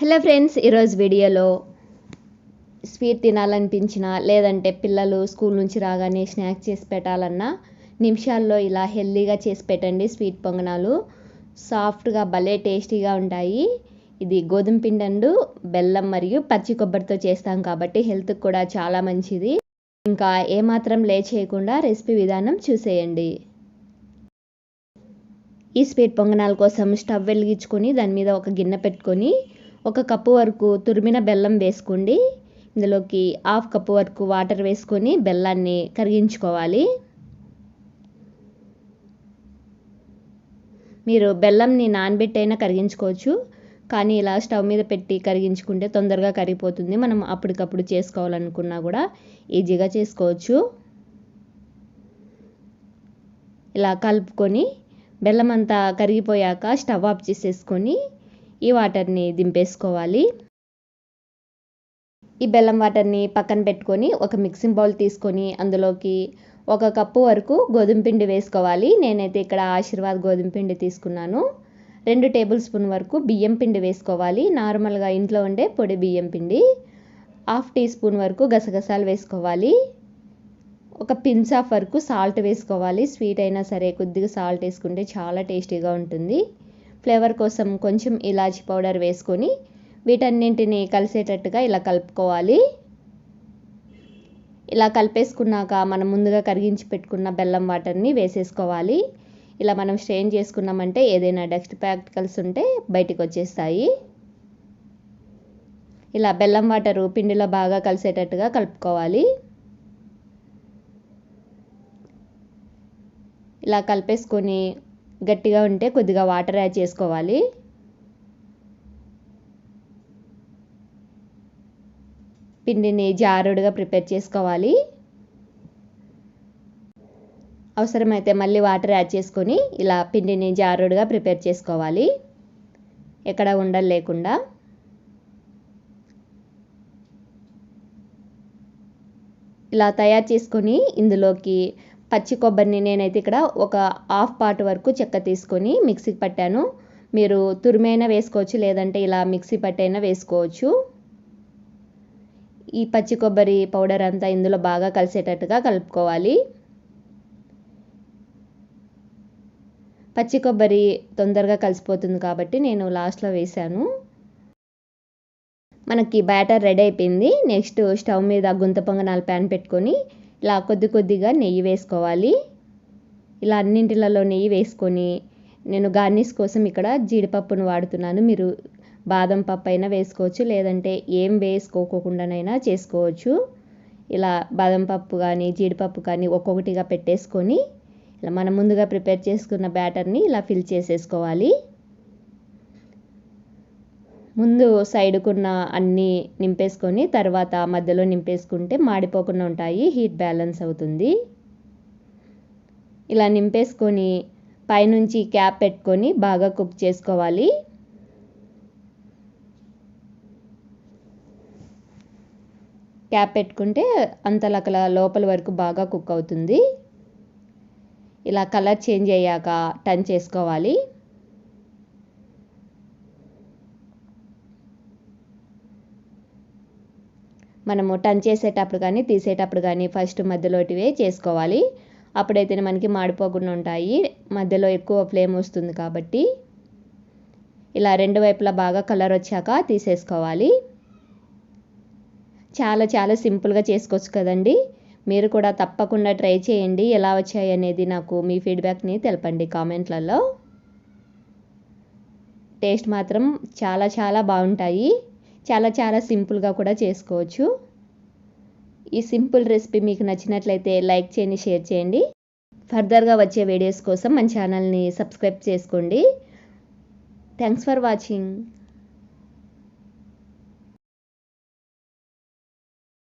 Hello friends ఈరోజు వీడియోలో sweet తినాలనిపించినా లేదంటే పిల్లలు స్కూల్ నుంచి రాగానే స్నాక్ చేసి పెట్టాలన్నా నిమిషాల్లో ఇలా హెల్దీగా చేసి పెట్టండి స్వీట్ పొంగనాలు. సాఫ్ట్గా భలే టేస్టీగా ఉంటాయి. ఇది గోధుమ పిండి బెల్లం మరియు పచ్చి కొబ్బరితో చేస్తాం కాబట్టి హెల్త్కి కూడా చాలా మంచిది. ఇంకా ఏమాత్రం లే చేయకుండా రెసిపీ విధానం చూసేయండి. ఈ స్వీట్ పొంగనాల కోసం స్టవ్ వెలిగించుకొని దాని మీద ఒక గిన్నె పెట్టుకొని ఒక కప్పు వరకు తురిమిన బెల్లం వేసుకోండి. ఇందులోకి హాఫ్ కప్పు వరకు వాటర్ వేసుకొని బెల్లాన్ని కరిగించుకోవాలి. మీరు బెల్లంని నానబెట్టైనా కరిగించుకోవచ్చు. కానీ ఇలా స్టవ్ మీద పెట్టి కరిగించుకుంటే తొందరగా కరిగిపోతుంది. మనం అప్పటికప్పుడు చేసుకోవాలనుకున్నా కూడా ఈజీగా చేసుకోవచ్చు. ఇలా కలుపుకొని బెల్లం అంతా కరిగిపోయాక స్టవ్ ఆఫ్ చేసేసుకొని ఈ వాటర్ని దింపేసుకోవాలి. ఈ బెల్లం వాటర్ని పక్కన పెట్టుకొని ఒక మిక్సింగ్ బౌల్ తీసుకొని అందులోకి ఒక కప్పు వరకు గోధుమ పిండి వేసుకోవాలి. నేనైతే ఇక్కడ ఆశీర్వాద్ గోధుమ పిండి తీసుకున్నాను. రెండు టేబుల్ స్పూన్ వరకు బియ్యం పిండి వేసుకోవాలి. నార్మల్గా ఇంట్లో ఉండే పొడి బియ్యం పిండి. హాఫ్ టీ స్పూన్ వరకు గసగసాలు వేసుకోవాలి. ఒక పిన్స్ ఆఫ్ వరకు సాల్ట్ వేసుకోవాలి. స్వీట్ అయినా సరే కొద్దిగా సాల్ట్ వేసుకుంటే చాలా టేస్టీగా ఉంటుంది. ఫ్లేవర్ కోసం కొంచెం ఇలాచీ పౌడర్ వేసుకొని వీటన్నింటిని కలిసేటట్టుగా ఇలా కలుపుకోవాలి. ఇలా కలిపేసుకున్నాక మనం ముందుగా కరిగించి పెట్టుకున్న బెల్లం వాటర్ని వేసేసుకోవాలి. ఇలా మనం స్ట్రెయిన్ చేసుకున్నామంటే ఏదైనా డస్ట్ పార్టికల్స్ ఉంటే బయటికి వచ్చేస్తాయి. ఇలా బెల్లం వాటరు పిండిలో బాగా కలిసేటట్టుగా కలుపుకోవాలి. ఇలా కలిపేసుకొని గట్టిగా ఉంటే కొద్దిగా వాటర్ యాడ్ చేసుకోవాలి. పిండిని జారుడుగా ప్రిపేర్ చేసుకోవాలి. అవసరమైతే మళ్ళీ వాటర్ యాడ్ చేసుకొని ఇలా పిండిని జారుడుగా ప్రిపేర్ చేసుకోవాలి. ఎక్కడ ఉండలు లేకుండా. ఇలా తయారు చేసుకొని ఇందులోకి పచ్చి కొబ్బరిని నేనైతే ఇక్కడ ఒక హాఫ్ పార్ట్ వరకు చెక్క తీసుకొని మిక్సీకి పట్టాను. మీరు తురిమైనా వేసుకోవచ్చు లేదంటే ఇలా మిక్సీ పట్టైనా వేసుకోవచ్చు. ఈ పచ్చి కొబ్బరి పౌడర్ అంతా ఇందులో బాగా కలిసేటట్టుగా కలుపుకోవాలి. పచ్చి కొబ్బరి తొందరగా కలిసిపోతుంది కాబట్టి నేను లాస్ట్లో వేశాను. మనకి బ్యాటర్ రెడీ అయిపోయింది. నెక్స్ట్ స్టవ్ మీద గుంత పొంగనాలు ప్యాన్ పెట్టుకొని ఇలా కొద్ది కొద్దిగా నెయ్యి వేసుకోవాలి. ఇలా అన్నింటిలలో నెయ్యి వేసుకొని నేను గార్నిష్ కోసం ఇక్కడ జీడిపప్పును వాడుతున్నాను. మీరు బాదం పప్పు అయినా వేసుకోవచ్చు లేదంటే ఏం వేసుకోకుండానైనా చేసుకోవచ్చు. ఇలా బాదం పప్పు కానీ జీడిపప్పు కానీ ఒక్కొక్కటిగా పెట్టేసుకొని ఇలా మనం ముందుగా ప్రిపేర్ చేసుకున్న బ్యాటర్ని ఇలా ఫిల్ చేసేసుకోవాలి. ముందు సైడ్కున్న అన్నీ నింపేసుకొని తర్వాత మధ్యలో నింపేసుకుంటే మాడిపోకుండా ఉంటాయి హీట్ బ్యాలెన్స్ అవుతుంది. ఇలా నింపేసుకొని పైనుంచి క్యాప్ పెట్టుకొని బాగా కుక్ చేసుకోవాలి. క్యాప్ పెట్టుకుంటే అంతలకల లోపల వరకు బాగా కుక్ అవుతుంది. ఇలా కలర్ చేంజ్ అయ్యాక టర్న్ చేసుకోవాలి. మనము టర్న్ చేసేటప్పుడు కానీ తీసేటప్పుడు కానీ ఫస్ట్ మధ్యలోటివే చేసుకోవాలి. అప్పుడైతే మనకి మాడిపోకుండా ఉంటాయి. మధ్యలో ఎక్కువ ఫ్లేమ్ వస్తుంది కాబట్టి ఇలా రెండు వైపులా బాగా కలర్ వచ్చాక తీసేసుకోవాలి. చాలా చాలా సింపుల్గా చేసుకోవచ్చు కదండి. మీరు కూడా తప్పకుండా ట్రై చేయండి. ఎలా వచ్చాయి అనేది నాకు మీ ఫీడ్బ్యాక్ని తెలపండి కామెంట్లలో. టేస్ట్ మాత్రం చాలా చాలా బాగుంటాయి. చాలా చాలా సింపుల్గా కూడా చేసుకోవచ్చు. ఈ సింపుల్ రెసిపీ మీకు నచ్చినట్లయితే లైక్ చేయండి షేర్ చేయండి. ఫర్దర్గా వచ్చే వీడియోస్ కోసం మన ఛానల్ని సబ్స్క్రైబ్ చేసుకోండి. Thanks for watching.